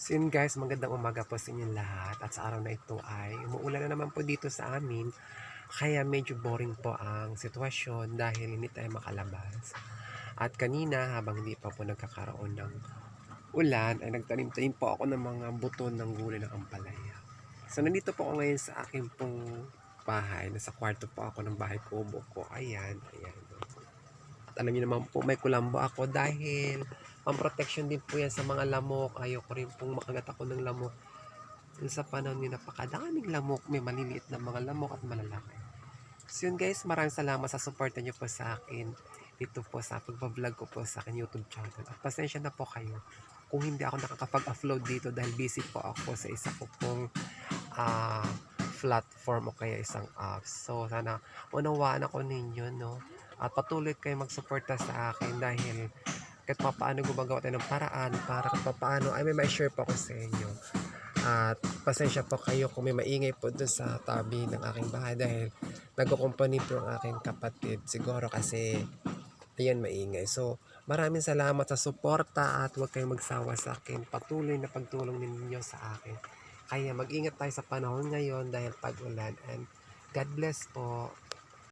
So yun guys, magandang umaga po sa inyong lahat. At sa araw na ito ay umuulan na naman po dito sa amin. Kaya medyo boring po ang sitwasyon dahil hindi tayo makalabas. At kanina habang hindi pa po nagkakaroon ng ulan ay nagtanim-tanim po ako ng mga buto ng gulay ng ampalaya. So nandito po ako ngayon sa aking pong bahay. Nasa kwarto po ako ng bahay kubo ko. Ayan, ayan. At alam naman po may kulambo ako dahil pang-protection din po yan sa mga lamok. Ayoko rin pong makagat ako ng lamok. Sa panahon yung napakadaming lamok, may maliliit na mga lamok at malalaki. So yun guys, maraming salamat sa suporta niyo po sa akin dito po sa pagbablog ko po sa akin YouTube channel. At pasensya na po kayo kung hindi ako nakakapag-upload dito dahil busy po ako sa isa ko pong ah, platform o kaya isang apps. So sana unawaan ako ninyo no. At patuloy kayo magsuporta sa akin dahil pa paano gumagawa tayo ng paraan para paano ay may ma-share po ako sa inyo. At pasensya po kayo kung may maingay po doon sa tabi ng aking bahay dahil nagko-company po ang aking kapatid. Siguro kasi ayan maingay. So maraming salamat sa suporta at huwag kayong magsawa sa akin. Patuloy na pagtulong ninyo sa akin. Kaya mag-ingat tayo sa panahon ngayon dahil pag-ulan and God bless po.